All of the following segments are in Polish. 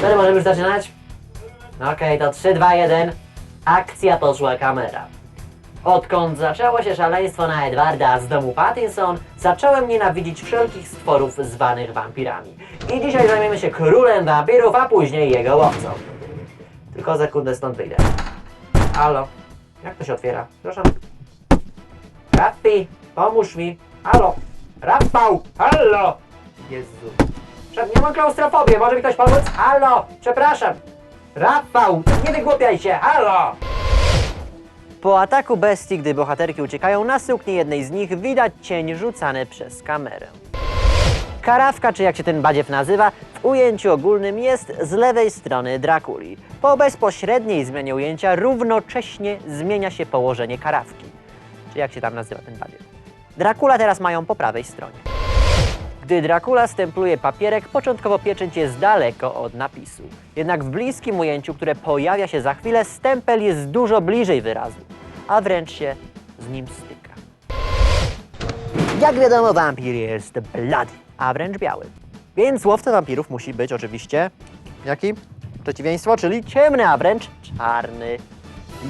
Wtedy możemy już zaczynać? No Okej, to 3, 2, 1. Akcja poszła kamera. Odkąd zaczęło się szaleństwo na Edwarda z domu Pattinson, zacząłem nienawidzić wszelkich stworów zwanych wampirami. I dzisiaj zajmiemy się królem wampirów, a później jego łowcą. Tylko sekundę stąd wyjdę. Halo? Jak to się otwiera? Proszę. Rappi, pomóż mi. Halo? Rafał, halo! Jezu. Prze- Nie mam klaustrofobii, może mi ktoś pomóc? Halo, przepraszam. Rafał, nie wygłupiaj się, halo! Po ataku bestii, gdy bohaterki uciekają, na sukni jednej z nich widać cień rzucany przez kamerę. Karawka, czy jak się ten badziew nazywa, w ujęciu ogólnym jest z lewej strony Drakuli. Po bezpośredniej zmianie ujęcia równocześnie zmienia się położenie karawki. Czy jak się tam nazywa ten badziew. Drakula teraz mają po prawej stronie. Gdy Dracula stempluje papierek, początkowo pieczęć jest daleko od napisu. Jednak w bliskim ujęciu, które pojawia się za chwilę, stempel jest dużo bliżej wyrazu, a wręcz się z nim styka. Jak wiadomo, wampir jest bloody, a wręcz biały. Więc łowca wampirów musi być oczywiście... Jaki? Przeciwieństwo, czyli ciemny, a wręcz czarny.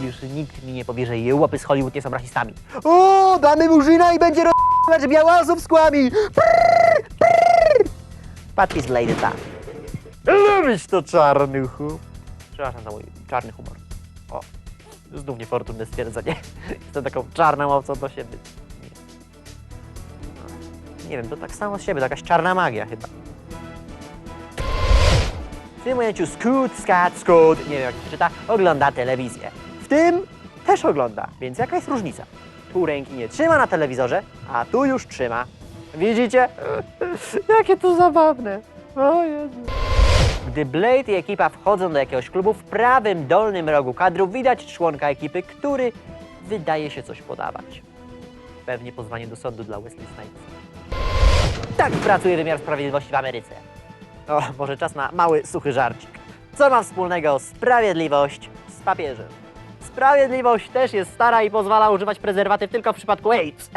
Już nikt mi nie powie, że jełopy z Hollywood nie są rasistami. O, damy murzyna i będzie rozwać białazów z kłami! Podpis Lady tak. Lubisz to czarny humor. Przepraszam za mój czarny humor. O, znów niefortunne stwierdzenie. Jestem taką czarną owcą do siebie. Nie. Nie wiem, to tak samo z siebie, to jakaś czarna magia chyba. W tym ujęciu Scoot, Scat, Scoot, nie wiem jak się czyta, ogląda telewizję. W tym też ogląda, więc jaka jest różnica? Tu ręki nie trzyma na telewizorze, a tu już trzyma. Widzicie? Jakie to zabawne. O Jezu. Gdy Blade i ekipa wchodzą do jakiegoś klubu, w prawym dolnym rogu kadru widać członka ekipy, który wydaje się coś podawać. Pewnie pozwanie do sądu dla Wesley Snipes. Tak pracuje wymiar sprawiedliwości w Ameryce. O, może czas na mały, suchy żarcik. Co ma wspólnego sprawiedliwość z papieżem? Sprawiedliwość też jest stara i pozwala używać prezerwatyw tylko w przypadku AIDS.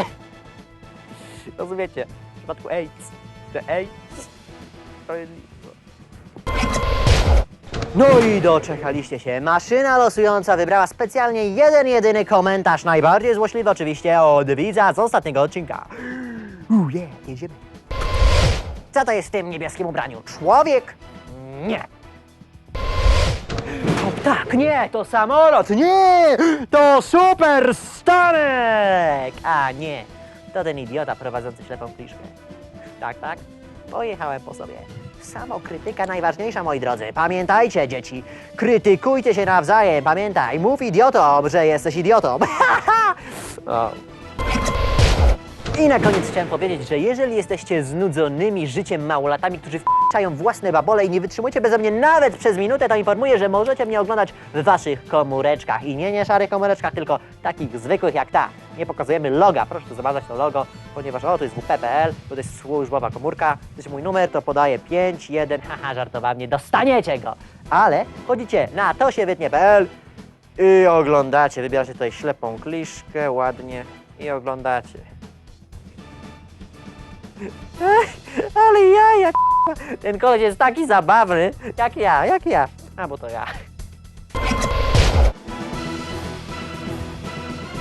Rozumiecie? W przypadku AIDS. Że AIDS sprawiedliwość. No i doczekaliście się. Maszyna losująca wybrała specjalnie jeden, jedyny komentarz, najbardziej złośliwy oczywiście, od widza z ostatniego odcinka. Uuu, yeah, jedziemy. Co to jest w tym niebieskim ubraniu? Człowiek? Nie. To ptak, nie, to samolot, nie, to super stanek, a nie, to ten idiota prowadzący ślepą kliszkę. Tak, tak, pojechałem po sobie. Samokrytyka najważniejsza, moi drodzy. Pamiętajcie, dzieci, krytykujcie się nawzajem. Pamiętaj, mów idiotom, że jesteś idiotą. I na koniec chciałem powiedzieć, że jeżeli jesteście znudzonymi życiem małolatami, którzy wczają własne babole i nie wytrzymujecie beze mnie nawet przez minutę, to informuję, że możecie mnie oglądać w waszych komóreczkach. I nie nie szarych komóreczkach, tylko takich zwykłych jak ta. Nie pokazujemy loga, proszę tu zobaczyć to logo, ponieważ o, to jest WP.pl, to jest służbowa komórka, to jest mój numer, to podaję 5, 1, haha, żartowałem, nie dostaniecie go. Ale chodzicie na tosiewytnie.pl i oglądacie, wybieracie tutaj ślepą kliszkę, ładnie i oglądacie. Ale ja, jak ten koleś jest taki zabawny, jak ja, jak ja. A bo to ja.